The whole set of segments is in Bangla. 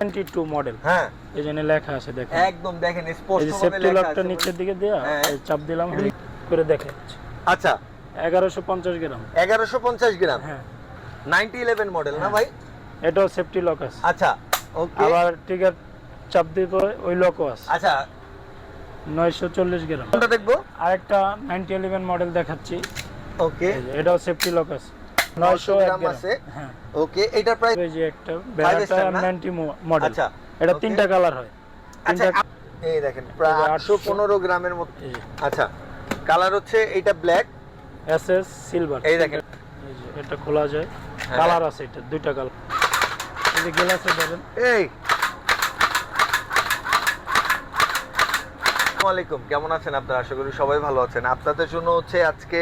22 মডেল হ্যাঁ। এই লেখা আছে দেখেন একদম দেখেন স্পষ্ট সেফটি লেখা লকটা আছে নিচের দিকে দেয়া হ্যাঁ। চাপ দিলাম করে দেখে আচ্ছা। এগারোশো পঞ্চাশ গ্রাম। এগারোশো পঞ্চাশ গ্রাম। হ্যাঁ। নাইনটি ইলেভেন মডেল না ভাই? এটাও সেফটি লক আছে। আচ্ছা ওকে আবার টিকার চাপ পরে ওই লকও আছে। আচ্ছা। নয়শো চল্লিশ গ্রাম। কোনটা দেখব? আরেকটা নাইনটি ইলেভেন মডেল দেখাচ্ছি। ওকে এটাও সেফটি লক আছে। নয়শো গ্রাম গ্রাম। আছে। হ্যাঁ। ওকে এটার প্রাইস এই যে একটা বেড়াটা star না? নাইনটি মডেল আচ্ছা, এটা. তিনটা কালার হয়। আচ্ছা এই দেখেন প্রায় এই যে আটশো পনেরো গ্রামের মতো। আচ্ছা কালার হচ্ছে এটা ব্ল্যাক এসএস এস সিলভার এই দেখেন। এই যে এটা খোলা যায়। হ্যাঁ। কালার আছে এটা দুইটা কালার এই যে গ্লাসে ধরেন। এই আলাইকুম। কেমন আছেন আপনারা? আশা করি সবাই ভালো আছেন। আপনাদের জন্য হচ্ছে আজকে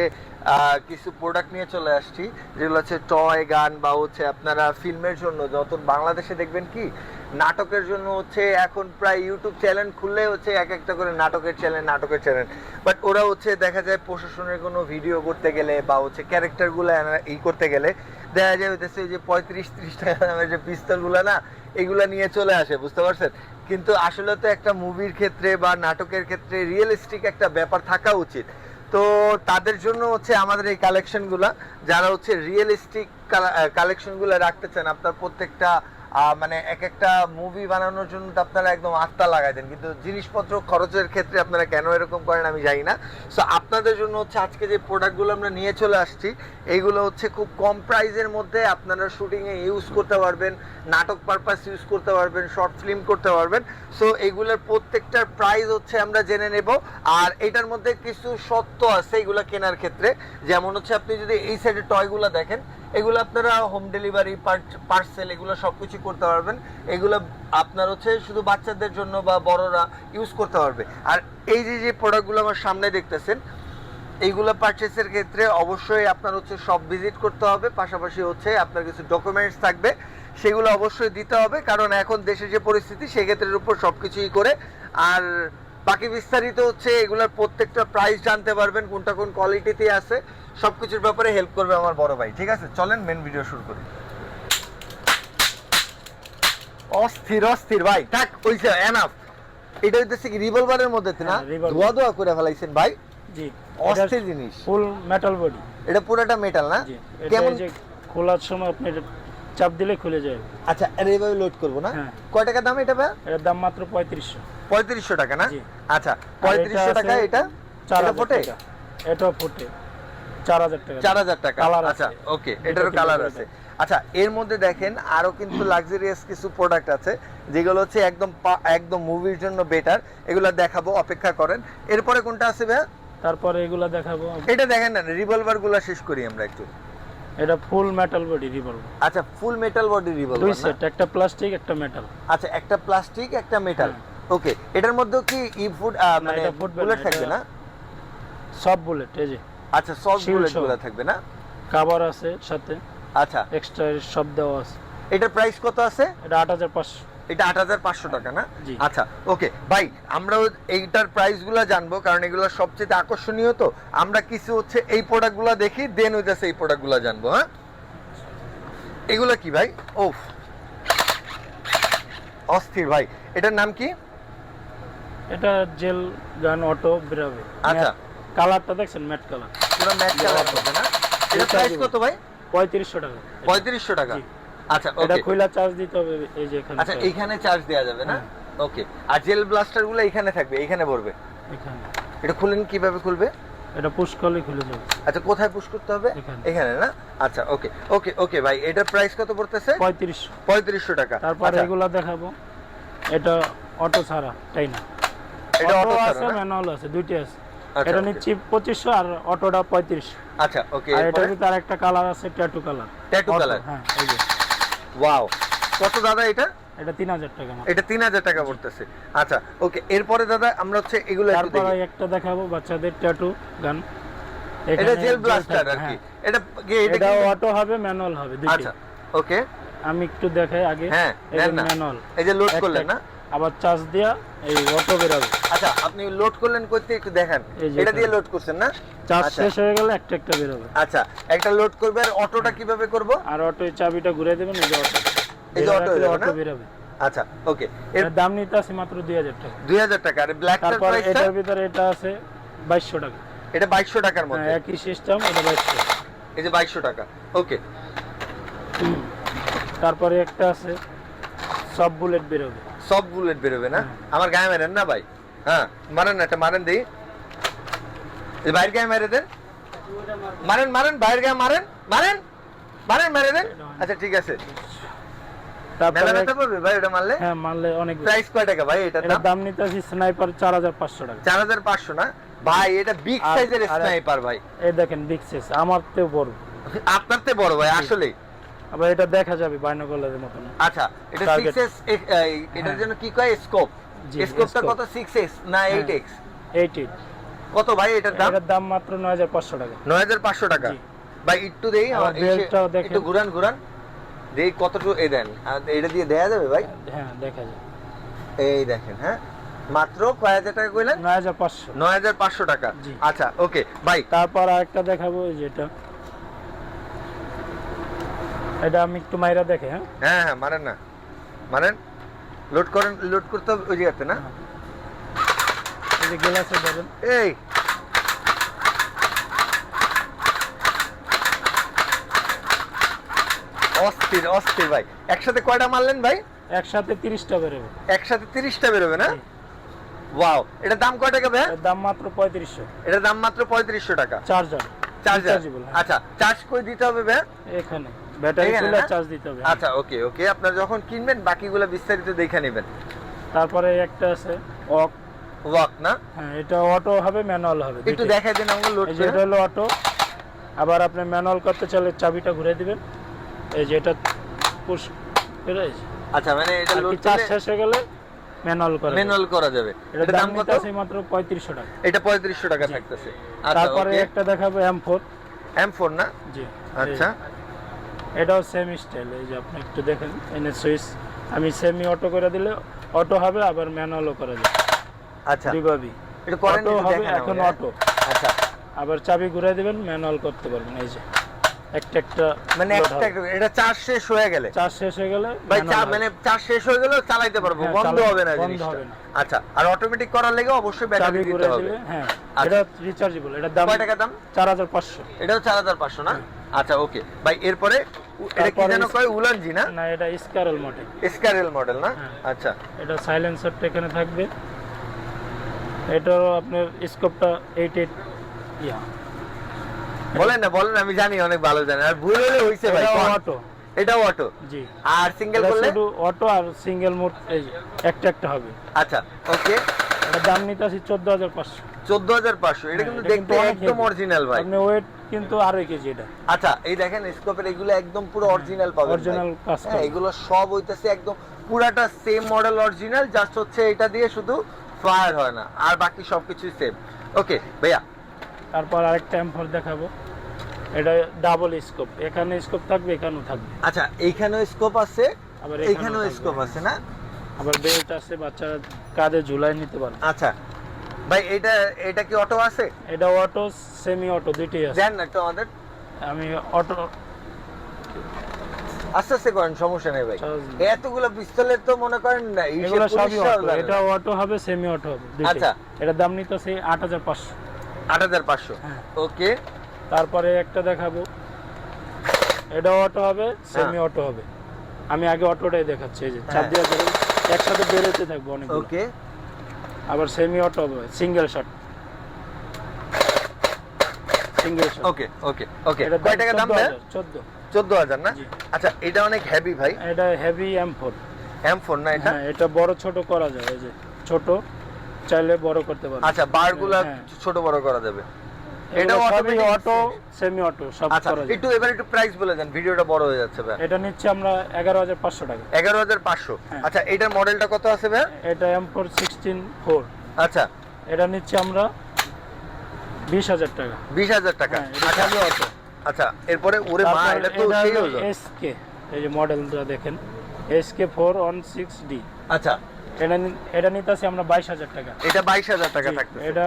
কিছু প্রোডাক্ট নিয়ে চলে আসছি। যেগুলো হচ্ছে টয় গান বা হচ্ছে আপনারা ফিল্মের জন্য যত বাংলাদেশে দেখবেন কি? নাটকের জন্য হচ্ছে এখন প্রায় ইউটিউব চ্যানেল খুললে হচ্ছে এক একটা করে নাটকের চ্যানেল নাটকের চ্যানেল বাট ওরা হচ্ছে দেখা যায় প্রশাসনের কোনো ভিডিও করতে গেলে বা হচ্ছে ক্যারেক্টারগুলো ই করতে গেলে দেখা যায় হইতেছে যে পঁয়ত্রিশ ত্রিশ টাকা দামের যে পিস্তলগুলো না এগুলা নিয়ে চলে আসে, বুঝতে পারছেন? কিন্তু আসলে তো একটা মুভির ক্ষেত্রে বা নাটকের ক্ষেত্রে রিয়েলিস্টিক একটা ব্যাপার থাকা উচিত। তো তাদের জন্য হচ্ছে আমাদের এই কালেকশনগুলা যারা হচ্ছে রিয়েলিস্টিক কালেকশনগুলো রাখতে চান আপনার প্রত্যেকটা মানে এক একটা মুভি বানানোর জন্য তো আপনারা একদম আত্মা লাগাই দেন। কিন্তু জিনিসপত্র খরচের ক্ষেত্রে আপনারা কেন এরকম করেন আমি জানি না। সো আপনাদের জন্য হচ্ছে আজকে যে প্রোডাক্টগুলো আমরা নিয়ে চলে আসছি, এইগুলো হচ্ছে খুব কম প্রাইজের মধ্যে আপনারা শুটিংয়ে ইউজ করতে পারবেন, নাটক পারপাস ইউজ করতে পারবেন শর্ট ফিল্ম করতে পারবেন। সো এগুলোর প্রত্যেকটার প্রাইস হচ্ছে আমরা জেনে নেব। আর এটার মধ্যে কিছু সত্য আছে এগুলো কেনার ক্ষেত্রে। যেমন হচ্ছে আপনি যদি এই সাইডে টয়গুলো দেখেন এগুলো আপনারা হোম ডেলিভারি পার্সেল এগুলো সব কিছু করতে পারবেন। এগুলো আপনার হচ্ছে শুধু বাচ্চাদের জন্য বা বড়রা ইউজ করতে পারবে। আর এই যে যে প্রোডাক্টগুলো আমার সামনে দেখতেছেন, এইগুলো পারচেসের ক্ষেত্রে অবশ্যই আপনার হচ্ছে সব ভিজিট করতে হবে। পাশাপাশি হচ্ছে আপনার কিছু ডকুমেন্টস থাকবে, সেগুলো অবশ্যই দিতে হবে। কারণ এখন দেশের যে পরিস্থিতি, সেক্ষেত্রের উপর সব কিছুই করে। আর বাকি বিস্তারিত হচ্ছে এগুলোর প্রত্যেকটা প্রাইস জানতে পারবেন কোনটা কোন কোয়ালিটিতে আছে সব কিছুর ব্যাপারে হেল্প করবে আমার বড় ভাই ঠিক আছে? চলেন মেন ভিডিও শুরু করি। অস্থির অস্থির ভাই থাক ওইসে এনাফ এটা হইতেছে কি রিভলভারের মধ্যে না? হ্যাঁ, ধোয়া ধোয়া করে ফেলাইছেন ভাই? জি অস্থির জিনিস। ফুল মেটাল বডি এটা পুরোটা মেটাল না? কেমন খোলার সময় আপনি এটা চাপ দিলে খুলে যাবে আচ্ছা আর এইভাবে লোড করব না? হ্যাঁ। কয় টাকা দাম এটা ভাই এটার দাম মাত্র পঁয়ত্রিশশো। পঁয়ত্রিশশো টাকা না? আচ্ছা পঁয়ত্রিশশো টাকা এটা? চার এটা ফোটে? এটাও ফুটে। চার হাজার টাকা। চার হাজার টাকা। কালার আচ্ছা ওকে এটারও কালার আছে। আচ্ছা এর মধ্যে দেখেন আরও কিন্তু লাক্সারিয়াস কিছু প্রোডাক্ট আছে যেগুলো হচ্ছে একদম একদম মুভির জন্য বেটার এগুলো দেখাবো অপেক্ষা করেন। এরপরে কোনটা আছে ভাইয়া? তারপরে এগুলা দেখাবো। এটা দেখেন না রিভলভারগুলো শেষ করি আমরা একটু। এটা ফুল মেটাল বডি রিভলভার আচ্ছা ফুল মেটাল বডি দুই সেট একটা প্লাস্টিক একটা মেটাল আচ্ছা একটা প্লাস্টিক একটা মেটাল ওকে এটার মধ্যেও কি ই ফুড মানে বুলেট থাকবে না? সব বুলেট এই যে। আচ্ছা সব বুলেট। গুলো থাকবে না? কভার আছে সাথে। আচ্ছা। এক্সট্রা সব দেওয়া আছে। এটার প্রাইস কত আছে? এটা আট হাজার পাঁচশো। এটা আট হাজার পাঁচশো টাকা না? আচ্ছা ওকে। ভাই আমরা এইটার প্রাইসগুলো জানব কারণ এগুলো সবচেয়ে আকর্ষণীয় তো। আমরা কিছু হচ্ছে এই প্রোডাক্টগুলো দেখি দেন হইতেছে এই প্রোডাক্টগুলো জানব হ্যাঁ? এগুলো কি ভাই? ওফ। অস্থির ভাই। এটার নাম কি? এটা জেল গান অটো বেরাবে। আচ্ছা। কালারটা দেখছেন? Matte colour. পুরো ম্যাট কালার হবে না? এটা প্রাইস কত ভাই? পঁয়ত্রিশশো টাকা। পঁয়ত্রিশশো টাকা। আচ্ছা এটা খুইলা চার্জ দিতে হবে এই যে এখানে আচ্ছা এইখানে চার্জ দেওয়া যাবে না? ওকে আর জেল ব্লাস্টারগুলো এখানে থাকবে এখানে ভরবে? এখানে। এটা খুলেন কীভাবে খুলবে? এটা পুশ করলে খুলে যাবে। আচ্ছা কোথায় পুশ করতে হবে? এখানে। এখানে না? আচ্ছা ওকে ওকে ওকে ভাই এটার প্রাইস কত পড়তেছে? পঁয়ত্রিশশো। পঁয়ত্রিশশো টাকা। তারপর আচ্ছা, এগুলা দেখাবো। এটা অটো ছাড়া তাই না? এটা অটো আছে ম্যানুয়াল আছে দুইটা আছে। আচ্ছা, এটা নিচ্ছি পঁচিশশো আর অটোটা পঁয়ত্রিশশো আচ্ছা ওকে আর এটার ভিতরে আরেকটা কালার আছে ট্যাটু কালার ট্যাটু কালার হ্যাঁ এই যে। ওয়াও কত দাদা এটা? এটা তিন হাজার টাকা এটা তিন হাজার টাকা পড়তেছে। আচ্ছা ওকে এরপরে দাদা আমরা হচ্ছে এগুলো একটু তারপর একটা দেখাবো বাচ্চাদের ট্যাটু গান। এটা জেল ব্লাস্টার আর কি এটা এটা এটা অটো হবে ম্যানুয়াল হবে আচ্ছা ওকে। আমি একটু দেখাই আগে। হ্যাঁ, ম্যানুয়াল এই যে লোড করলেন না? আবার চার্জ দিয়া এই অটো বেরাবে। আচ্ছা আপনি লোড করলেন করতে একটু দেখেন। এটা দিয়ে লোড করছেন না? চার্জ আচ্ছা। শেষ হয়ে গেলে একটা একটা বেরোবে। আচ্ছা একটা লোড করবে আর অটোটা কীভাবে করব? আর অটো চাবিটা ঘুরে দেবেন এই যে অটো। এই যে অটো অটো? বেরোবে। আচ্ছা ওকে এর দাম নিতে আছে মাত্র দুই হাজার টাকা। দুই হাজার টাকা আর ব্ল্যাকটার প্রাইসটা এটার ভিতরে এটা আছে বাইশশো টাকা। এটা বাইশশো টাকার হ্যাঁ, মধ্যে একই সিস্টেম এটা বাইশশো। এই যে বাইশশো টাকা ওকে তারপরে একটা আছে সব বুলেট বেরোবে। সব বুলেট বেরোবে না? আমার গায়ে মারেন না ভাই। হ্যাঁ মারেন না একটা মারেন দিই। বাইরের গায়ে মেরে দেন। মারেন মারেন বাইরের গায়ে মারেন মারেন মারেন মেরে দেন। আচ্ছা ঠিক আছে। আপনার তে বড় ভাই আসলে আবার এটা দেখা যাবে বাইনোকুলারের মতন। আচ্ছা এটা Target. সিক্স এস এটার হ্যাঁ। জন্য কি কয়? স্কোপ স্কোপটা কত? সিক্স এস না হ্যাঁ। এইট এক্স এইট এইট কত ভাই এটার দাম? এটার দাম মাত্র নয় হাজার পাঁচশো টাকা। নয় হাজার পাঁচশো টাকা। ভাই একটু দেই। একটু ঘুরান ঘুরান। দেই কতটুকু এ দেন এটা দিয়ে দেয়া যাবে ভাই? হ্যাঁ দেখা যায় এই দেখেন হ্যাঁ। মাত্র কয় হাজার টাকা কইলেন? নয় হাজার পাঁচশো। নয় হাজার পাঁচশো টাকা। আচ্ছা ওকে ভাই তারপর আরেকটা দেখাবো যেটা এটা আমি একটু মাইরা দেখে হ্যাঁ? হ্যাঁ হ্যাঁ মারেন না। মারেন। লোড করেন লোড করতে হবে ওই জায়গাতে না? এই যে গ্লাসে ধরেন। এই। অস্থির অস্থির ভাই। একসাথে কয়টা মারলেন ভাই? একসাথে তিরিশটা বেরোবে। একসাথে তিরিশটা বেরোবে না। ওয়াও এটার দাম কয় টাকা ভাই? দাম মাত্র পঁয়ত্রিশশো। এটার দাম মাত্র পঁয়ত্রিশশো টাকা। চার্জার। চার্জার। হ্যাঁ। আচ্ছা চার্জ করে দিতে হবে ভাই? এখানে। ব্যাটারি এখানে চার্জ দিতে হবে আচ্ছা ওকে ওকে। আপনার যখন কিনবেন বাকিগুলো বিস্তারিত দেখে নেবেন। তারপরে একটা আছে অক ওয়াক না? হ্যাঁ এটা অটো হবে ম্যানুয়াল হবে একটু দেখাই দিন আমাকে লোড এটা হলো অটো। আবার আপনি ম্যানুয়াল করতে চাইলে চাবিটা ঘুরে দিবেন। এই যে এটা পুশ আচ্ছা মানে এটা লোড চার্জ শেষ হয়ে গেলে ম্যানুয়াল করে ম্যানুয়াল করা যাবে। এটা দাম কত? আছে মাত্র পঁয়ত্রিশশো টাকা। এটা পঁয়ত্রিশশো টাকা থাকতেছে। আচ্ছা তারপরে একটা দেখাবো এম ফোর এম ফোর না? জি। আচ্ছা। এটাও সেম স্টাইল এই যে আপনি একটু দেখেন এনে সুইচ। আমি সেমি অটো করে দিলে অটো হবে আবার ম্যানুয়ালও করা যায় আচ্ছা। দুইভাবেই। এটা করেন হবে দেখেন এখন অটো হ্যাঁ? আচ্ছা। আবার চাবি ঘুরে দিবেন ম্যানুয়াল করতে পারবেন এই যে। একটা একটা মানে একটা এটা চার্জ শেষ হয়ে গেলে? চার্জ শেষ হয়ে গেলে ভাই মানে চার্জ শেষ হয়ে গেলে চালাইতে পারব হ্যাঁ, বন্ধ হবে না বন্ধ জিনিসটা। হবে না। আচ্ছা আর অটোমেটিক করার লেগে অবশ্যই ব্যাটারি দিতে হবে। হ্যাঁ আচ্ছা। এটা রিচার্জেবল এটা দাম কয় টাকা দাম? চার হাজার পাঁচশো। এটাও চার হাজার পাঁচশো না? আচ্ছা ওকে ভাই এরপরে এটা কি যেন কয় উলানজি না? না এটা স্কারল মডেল স্কারেল মডেল না? হ্যাঁ। আচ্ছা। এটা সাইলেন্সারটা এখানে থাকবে। এটারও আপনার স্কোপটা এইট এইট ইয়া। বলেন না বলেন আমি জানি অনেক ভালো জানি। আর ভুল হলে হইছে ভাই অটো এটাও অটো জি। আর সিঙ্গেল করলে? অটো আর সিঙ্গেল মোড একটা একটা হবে। আচ্ছা ওকে দাম নিতে আছে চোদ্দ হাজার পাঁচশো। চোদ্দ হাজার পাঁচশো। এটা হ্যাঁ, কিন্তু দেখতে একদম অরিজিনাল ভাই। আপনি ওয়েট কিন্তু আড়াই কেজি এটা। আচ্ছা এই দেখেন স্কোপের এগুলো একদম পুরো অরিজিনাল পাবেন original ভাই। কাজ হ্যাঁ এগুলো সব হইতেছে একদম পুরাটা সেম মডেল অরিজিনাল জাস্ট হচ্ছে এটা দিয়ে শুধু ফায়ার হয় না আর বাকি সবকিছুই সেম ওকে ভাইয়া। তারপর আরেকটা এমফোর দেখাবো। এটা ডাবল স্কোপ এখানে স্কোপ থাকবে এখানেও থাকবে। আচ্ছা এইখানেও স্কোপ আছে আবার এখানেও স্কোপ আছে না? আবার বেল্ট আছে বাচ্চারা কাঁধে ঝুলাই নিতে পারে আচ্ছা ভাই এটা এটা কি অটো আছে? এটা অটো সেমি অটো দুইটাই আছে। দেন না একটু আমাদের। আমি অটো আস্তে আস্তে করেন সমস্যা নেই ভাই। এতগুলো পিস্তলের তো মনে করেন না এগুলো সবই অটো। এটা অটো হবে সেমি অটো হবে আচ্ছা। এটার দাম নিতে আছে আট হাজার পাঁচশো। আট হাজার পাঁচশো। হ্যাঁ। ওকে। তারপরে একটা দেখাবো। এটা অটো হবে সেমি অটো হবে। আমি আগে অটোটাই দেখাচ্ছি এই যে হ্যাঁ। দিয়ে একসাথে বেরোতে থাকব অনেক ওকে। আবার semi auto single shot single shot okay okay okay কয় টাকা দাম চোদ্দ চোদ্দ। হাজার না? আচ্ছা এটা অনেক হেভি ভাই। এটা heavy M four M four না এটা? হ্যাঁ এটা বড় ছোট করা যায় এই যে ছোট চাইলে বড় করতে পারবে আচ্ছা বারগুলা হ্যাঁ। ছোট বড় করা যাবে। এটা সবই অটো সেমি অটো সব আচ্ছা একটু এবার একটু প্রাইস বলে দেন ভিডিওটা বড় হয়ে যাচ্ছে ভাই এটা নিচ্ছে আমরা এগারো হাজার পাঁচশো টাকা। এগারো হাজার পাঁচশো। হ্যাঁ। আচ্ছা এটার মডেলটা কত আছে ভাই এটা এম ফোর সিক্সটিন ফোর আচ্ছা। এটা নিচ্ছে আমরা বিশ হাজার টাকা। বিশ হাজার টাকা। হ্যাঁ, আচ্ছা অটো আচ্ছা এরপরে ওরে মা এটা তো সেই ওজন। এসকে এই যে মডেলটা দেখেন SK four one six D আচ্ছা। এটা এটা নিতেছি আমরা বাইশ হাজার টাকা। এটা বাইশ হাজার টাকা থাকবে এটা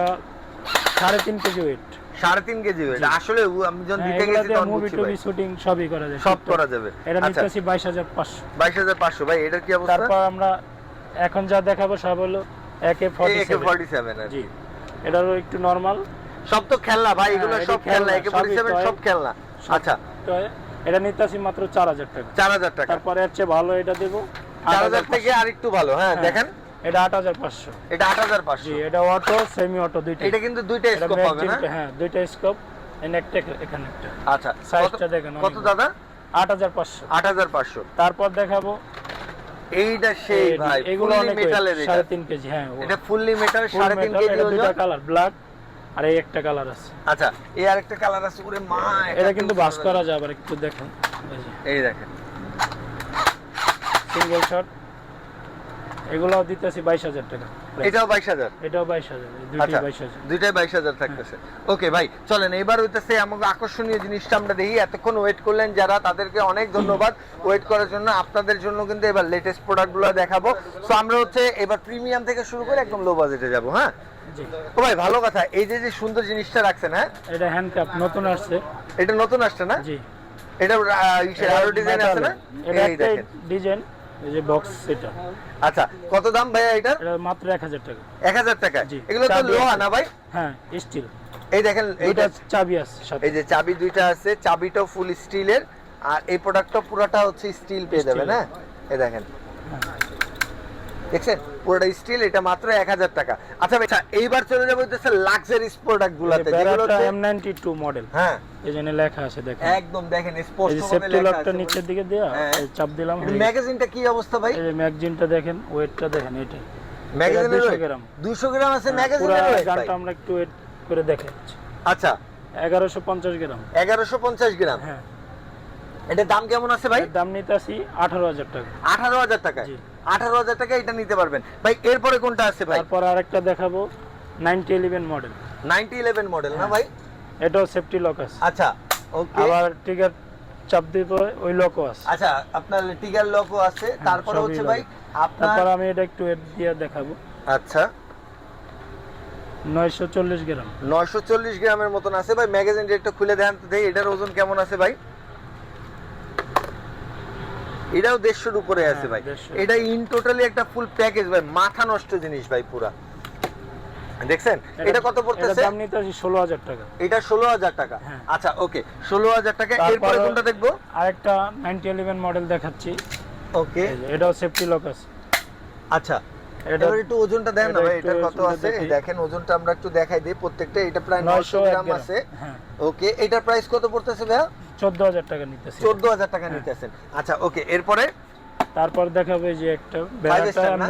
সাড়ে তিন কেজি ওয়েট সাড়ে তিন কেজি ওয়েট আসলে আমি যখন দিতে গেছি তখন মুভি ভাই। শুটিং সবই করা যায়। সব করা যাবে। এটা আচ্ছা। নিতেছি বাইশ হাজার পাঁচশো। বাইশ হাজার পাঁচশো। ভাই এটার কি অবস্থা? তারপর আমরা এখন যা দেখাবো সব হলো একে ফর্টি সেভেন জি। এটারও একটু নর্মাল সব তো খেলনা ভাই হ্যাঁ, এগুলো সব খেলনা একে ফর্টি সেভেন। সব খেলনা। আচ্ছা। এটা নিতেছি মাত্র চার হাজার টাকা। চার হাজার টাকা। তারপরে চেয়ে ভালো এটা দেবো চার হাজার থেকে আর একটু ভালো। হ্যাঁ। দেখেন। এটা আট হাজার পাঁচশো। এটা আট হাজার পাঁচশো। জি এটা অটো সেমি অটো দুইটা এটা কিন্তু দুইটা স্কোপ হবে না? হ্যাঁ দুইটা স্কোপ একটা এখানে একটা। আচ্ছা সাইজটা দেখেন কত দাদা? আট হাজার পাঁচশো। আট হাজার পাঁচশো। তারপর দেখাবো। এইটা সেই ভাই এগুলো মেটালের এটা। সাড়ে তিন কেজি হ্যাঁ এটা ফুললি মেটাল ফুল সাড়ে তিন metal, কেজি এটা দুইটা কালার ব্ল্যাক আর এই একটা কালার আছে। আচ্ছা এই আরেকটা কালার আছে ওরে মা এটা কিন্তু বাস করা যায় আবার একটু দেখেন। এই দেখেন। সিঙ্গেল শট এগুলোও দিতেছি বাইশ হাজার টাকা। এটাও বাইশ হাজার? এটাও বাইশ হাজার দুইটাই আচ্ছা বাইশ হাজার। দুইটাই বাইশ হাজার থাকতেছে। ওকে ভাই চলেন এবার হইতেছে আমাকে আকর্ষণীয় জিনিসটা আমরা দেখি। এতক্ষণ ওয়েট করলেন যারা তাদেরকে অনেক ধন্যবাদ ওয়েট করার জন্য। আপনাদের জন্য কিন্তু এবার লেটেস্ট প্রোডাক্টগুলো দেখাবো। সো আমরা হচ্ছে এবার প্রিমিয়াম থেকে শুরু করে একদম লো বাজেটে যাব হ্যাঁ? ও ভাই ভালো কথা। এই যে যে সুন্দর জিনিসটা রাখছেন হ্যাঁ? এটা হ্যান্ড কাপ নতুন আসছে। এটা নতুন আসছে না? জি। এটা আরও ডিজাইন আছে না? এটা ডিজাইন এই যে বক্স এটা আচ্ছা কত দাম ভাইয়া এটা এটা মাত্র এক হাজার টাকা। এক হাজার টাকা জি। এগুলো তো লোহা না ভাই? হ্যাঁ স্টিল এই দেখেন এইটা এইটা চাবি আছে এই যে চাবি দুইটা আছে চাবিটাও ফুল স্টিলের আর এই প্রোডাক্টটা পুরোটা হচ্ছে স্টিল পেয়ে যাবেন। হ্যাঁ? এই দেখেন। হ্যাঁ। দেখছেন? পুরোটা স্টিল এটা মাত্র এক হাজার টাকা। আচ্ছা আচ্ছা এইবার চলে যাব হচ্ছে লাক্সারিস প্রোডাক্ট গুলাতে যেগুলো এম নাইনটি টু মডেল হ্যাঁ। এই জন্য লেখা আছে দেখেন। একদম দেখেন স্পষ্ট সেফটি লকটা নিচের দিকে দেওয়া হ্যাঁ। চাপ দিলাম ম্যাগাজিনটা কি অবস্থা ভাই? এই যে ম্যাগজিনটা দেখেন ওয়েটটা দেখেন এটা ম্যাগাজিনের 200 গ্রাম। 200 গ্রাম আছে ম্যাগাজিনের গানটা আমরা একটু ওয়েট করে দেখাচ্ছি আচ্ছা। এগারোশো পঞ্চাশ গ্রাম। 1150 গ্রাম। হ্যাঁ। এটার দাম কেমন আছে ভাই? দাম নিতে আসি আঠারো হাজার টাকা। আঠারো হাজার টাকা জি। আঠারো হাজার টাকা এটা নিতে পারবেন। ভাই এরপরে কোনটা আছে ভাই? তারপর আরেকটা দেখাবো ninety eleven model ninety eleven model হ্যাঁ। না ভাই? এটাও সেফটি লক আছে। আচ্ছা ওকে আবার টিকার চাপ দিব ওই লকও আছে। আচ্ছা আপনার টিগার লকও আছে তারপরে হচ্ছে ভাই আপনার তারপর আমি এটা একটু ওয়েট দিয়ে দেখাবো। আচ্ছা। নয়শো চল্লিশ গ্রাম। নয়শো চল্লিশ গ্রামের মতন আছে ভাই ম্যাগাজিন রেটটা খুলে দেন তো দেখি এটার ওজন কেমন আছে ভাই? এটাও দেড়শোর উপরে আছে হ্যাঁ, ভাই। এটা ইন টোটালি একটা ফুল প্যাকেজ ভাই মাথা নষ্ট জিনিস ভাই পুরা। দেখছেন? এটা কত পড়তেছে? দাম নিতে ষোলো হাজার টাকা। এটা ষোলো হাজার টাকা। হ্যাঁ। আচ্ছা ওকে ষোলো হাজার টাকা। তারপরে- এরপরে কোনটা দেখব? আরেকটা নাইনটি ইলেভেন মডেল দেখাচ্ছি। ওকে এটাও সেফটি লক আছে। আচ্ছা এটা এবার একটু ওজনটা দেন না ভাই এটা কত আছে? দেখেন ওজনটা আমরা একটু দেখাই দিই। প্রত্যেকটা এটা প্রায় নয়শো নয়শো এক গ্রাম গ্রাম। আছে। হ্যাঁ। ওকে এটার প্রাইস কত পড়তেছে ভাইয়া? চোদ্দ হাজার টাকা নিতেছি। চোদ্দ হাজার টাকা হ্যাঁ। নিতেছেন। আচ্ছা ওকে এরপরে? তারপর দেখাবো যে একটা?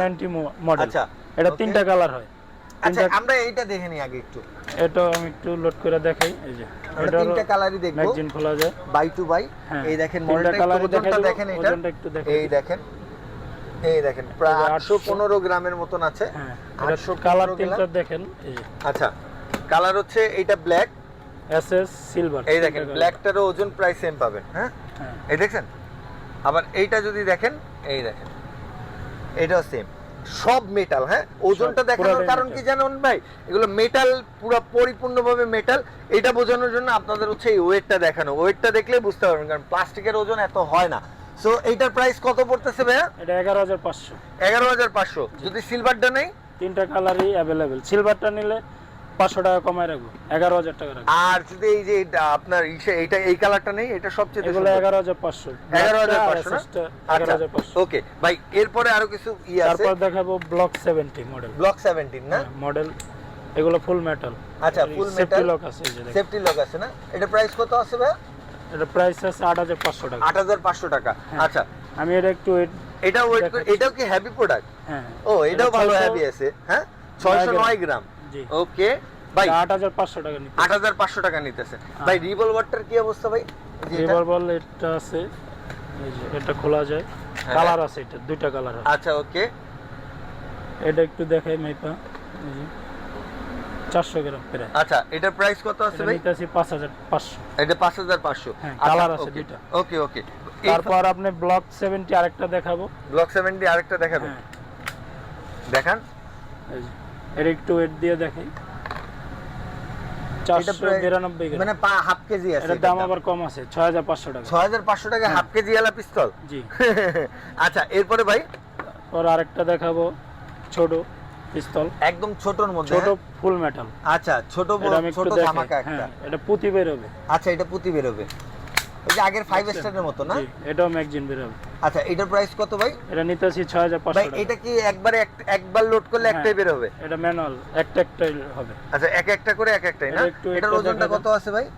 নাইনটি মডেল আচ্ছা, এটা তিনটা কালার হয়। আচ্ছা আমরা এইটা দেখে নিই আগে একটু। এটা আমি একটু লোড করে দেখাই। এই যে আমরা তিনটা কালারই দেখব। ম্যাগজিন খোলা যায়। বাই টু বাই হ্যাঁ এই দেখেন মডেলটা একটু ওজনটা দেখেন এটা। এই দেখেন এই দেখেন প্রায় এই যে আটশো পনেরো গ্রামের মতন আছে। হ্যাঁ আটশো এটা কালার তিনটা দেখেন এই আচ্ছা কালার হচ্ছে এইটা ব্ল্যাক এস এস সিলভার এই দেখেন ব্ল্যাকটারও ওজন প্রায় সেম পাবেন হ্যাঁ? হ্যাঁ। এই আবার এইটা যদি দেখেন এই দেখেন। এটাও সেম সব মেটাল হ্যাঁ? ওজনটা দেখানোর কারণ কি জানেন ভাই? এগুলো মেটাল পুরো পরিপূর্ণভাবে মেটাল এটা বোঝানোর জন্য আপনাদের হচ্ছে এই ওয়েটটা দেখানো। ওয়েটটা দেখলে বুঝতে পারবেন কারণ প্লাস্টিকের ওজন এত হয় না। সো এইটার প্রাইস কত পড়তেছে ভাইয়া? এটা এগারো হাজার পাঁচশো। এগারো হাজার পাঁচশো। যদি সিলভারটা নেই? তিনটা কালারই অ্যাভেলেবেল সিলভারটা নিলে পাঁচশো টাকা কমায় রাখব এগারো হাজার টাকা রাখব। আর যদি এই যে আপনার এইটা এই কালারটা নেই এটা সবচেয়ে এগুলো এগারো হাজার পাঁচশো। এগারো হাজার পাঁচশো এগারো হাজার পাঁচশো। ওকে ভাই এরপরে আরও কিছু ইয়ে আছে? তারপর দেখাবো block seventy model block seventeen না? মডেল এগুলো ফুল মেটাল আচ্ছা ফুল সেফটি লক আছে। সেফটি লক আছে না? এটা প্রাইস কত আছে ভাই? এটা প্রাইস আছে আট হাজার পাঁচশো টাকা। আট হাজার পাঁচশো টাকা। হ্যাঁ। আচ্ছা। আমি এটা একটু এটা ওয়েট। এটাও কি হ্যাভি প্রোডাক্ট হ্যাঁ। ও এটাও ভালো হ্যাভি আছে। হ্যাঁ? ছয়শো নয় গ্রাম। ওকে ভাই। আট হাজার পাঁচশো টাকা নিতে আট হাজার পাঁচশো টাকা নিতেছে। ভাই রিভলভারটার কি অবস্থা ভাই? রিভলভার এটা? আছে। এটা খোলা যায়। হ্যাঁ। কালার আছে এটা দুইটা কালার আছে। আচ্ছা ওকে এটা একটু দেখাই মাইপা। চারশো গ্রাম প্রায়। আচ্ছা এটার প্রাইস কত আছে এটা পাঁচ হাজার পাঁচশো। এটা পাঁচ হাজার পাঁচশো। হ্যাঁ, colour আছে দুইটা। ওকে ওকে তারপর আপনি ব্লক সেভেন্টি আরেকটা দেখাবো। ব্লক সেভেন্টি আরেকটা দেখাবেন। হ্যাঁ। দেখান। এর একটু ওয়েট দিয়ে দেখাই মানে হাফ কেজি আছে দাম আবার কম আছে ছয় হাজার পাঁচশো টাকা। ছয় হাজার পাঁচশো টাকা হাফ কেজি এলা পিস্তল? জি। আচ্ছা এরপরে ভাই? পর আরেকটা দেখাবো ছোট পিস্তল। একদম ছোটর মধ্যে ছোট হ্যাঁ? ফুল মেটাল আচ্ছা ছোট ছোট ধামাকা একটা। হ্যাঁ এটা পুঁতি বেরোবে। আচ্ছা এটা পুঁতি বেরোবে। ওই যে আগের ফাইভ দেখছেন? স্টারের মতো না? এটাও ম্যাগজিন বেরোবে। আচ্ছা এটার প্রাইস কত ভাই? এটা নিতেছি ছয় হাজার ভাই এটা কি একবারে এক- একবার লোড করলে হ্যাঁ। একটাই বেরোবে এটা ম্যানুয়াল একটা একটাই হবে। আচ্ছা এক একটা করে এক একটাই না? এটার ওজনটা কত আছে ভাই?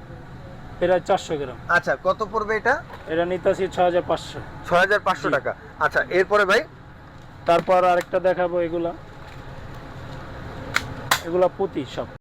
প্রায় চারশো গ্রাম। আচ্ছা কত পড়বে এটা? এটা নিতেছি ছয় হাজার পাঁচশো। ছয় হাজার পাঁচশো টাকা। আচ্ছা এরপরে ভাই? তারপর আরেকটা দেখাবো এগুলা। এগুলা পুঁতি সব।